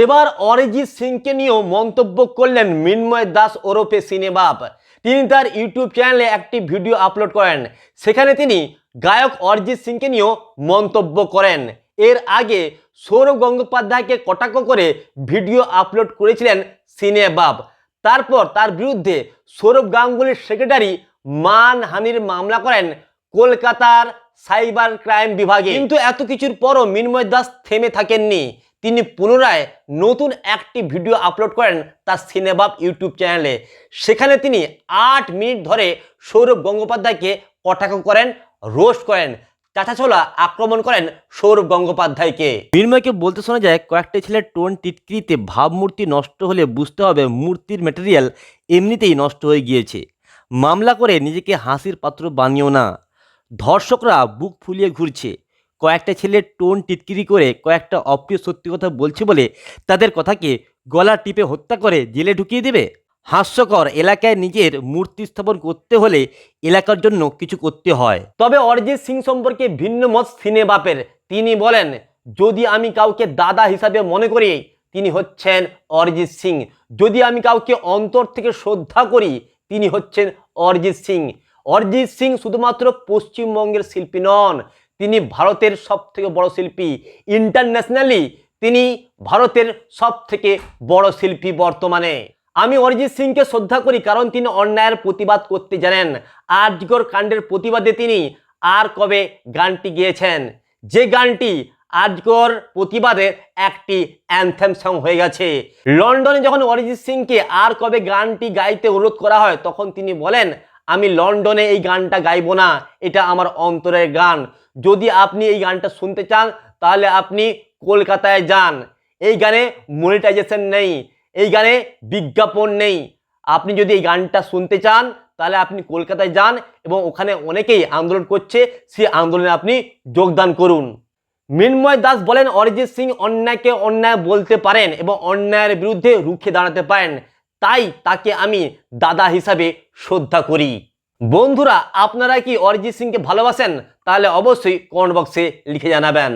এবার অরিজিৎ সিংকে নিয়েও মন্তব্য করলেন মিন্ময় দাস ওরফে সিনেবাব। তিনি তার ইউটিউব চ্যানেলে একটি ভিডিও আপলোড করেন। সেখানে তিনি গায়ক অরিজিৎ সিংকে নিয়েও মন্তব্য করেন। এর আগে সৌরভ গঙ্গোপাধ্যায়কে কটাক্ষ করে ভিডিও আপলোড করেছিলেন সিনেবাব। তারপর তার বিরুদ্ধে সৌরভ গাঙ্গুলির সেক্রেটারি মানহানির মামলা করেন কলকাতার সাইবার ক্রাইম বিভাগে। কিন্তু এত কিছুর পরও মিন্ময় দাস থেমে থাকেননি। তিনি পুনরায় নতুন একটি ভিডিও আপলোড করেন তার সিনেবাব ইউটিউব চ্যানেলে। সেখানে তিনি আট মিনিট ধরে সৌরভ গঙ্গোপাধ্যায়কে কটাক্ষ করেন, রোস্ট করেন, চাচাছোলা আক্রমণ করেন সৌরভ গঙ্গোপাধ্যায়কে। মিন্ময়কে বলতে শোনা যায়, কয়েকটা ছেলের টোন টিটকিরিতে ভাবমূর্তি নষ্ট হলে বুঝতে হবে মূর্তির ম্যাটেরিয়াল এমনিতেই নষ্ট হয়ে গিয়েছে। মামলা করে নিজেকে হাসির পাত্র বানিও না। ধর্ষকরা বুক ফুলিয়ে ঘুরছে। কয়েকটা ছেলে টোন টিটকিরি করে কয়েকটা অপ্রিয় সত্যি কথা বলছে বলে তাদের কথাকে গলা টিপে হত্যা করে জেলে ঢুকিয়ে দেবে? হাস্যকর এলাকায় নিজের মূর্তি স্থাপন করতে হলে এলাকার জন্য কিছু করতে হয়। তবে অরিজিৎ সিং সম্পর্কে ভিন্ন মত সিনেবাপের। তিনি বলেন, যদি আমি কাউকে দাদা হিসাবে মনে করি, তিনি হচ্ছেন অরিজিৎ সিং। যদি আমি কাউকে অন্তর থেকে শ্রদ্ধা করি, তিনি হচ্ছেন অরিজিৎ সিং। অরিজিৎ সিং শুধুমাত্র পশ্চিমবঙ্গের শিল্পী নন তিনি ভারতের সব থেকে বড় শিল্পী। ইন্টারন্যাশনালি তিনি ভারতের সব থেকে বড় শিল্পী বর্তমানে। আমি অরিজিৎ সিংকে শ্রদ্ধা করি কারণ তিনি অন্যায়ের প্রতিবাদ করতে জানেন। আর্যগর কাণ্ডের প্রতিবাদে তিনি আর কবে গানটি গিয়েছেন? যে গানটি আজগর প্রতিবাদের একটি অ্যানথেম সং হয়ে গেছে। লন্ডনে যখন অরিজিৎ সিংকে আর কবে গানটি গাইতে অনুরোধ করা হয়, তখন তিনি বলেন আমি লন্ডনে এই গানটা গাইবো না, এটা আমার অন্তরের গান। যদি আপনি এই গানটা শুনতে চান, তাহলে আপনি কলকাতায় যান। এই গানে মনিটাইজেশন নেই, এই গানে বিজ্ঞাপন নেই। আপনি যদি এই গানটা শুনতে চান, তাহলে আপনি কলকাতায় যান এবং ওখানে অনেকেই আন্দোলন করছে সেই আন্দোলনে আপনি যোগদান করুন। মৃন্ময় দাস বলেন, অরিজিৎ সিং অন্যায়কে অন্যায় বলতে পারেন এবং অন্যায়ের বিরুদ্ধে রুখে দাঁড়াতে পারেন। তাই তাকে আমি দাদা হিসাবে শ্রদ্ধা করি। বন্ধুরা, আপনারা কি অরিজিৎ সিংকে ভালোবাসেন? তাহলে অবশ্যই কমেন্ট বক্সে লিখে জানাবেন।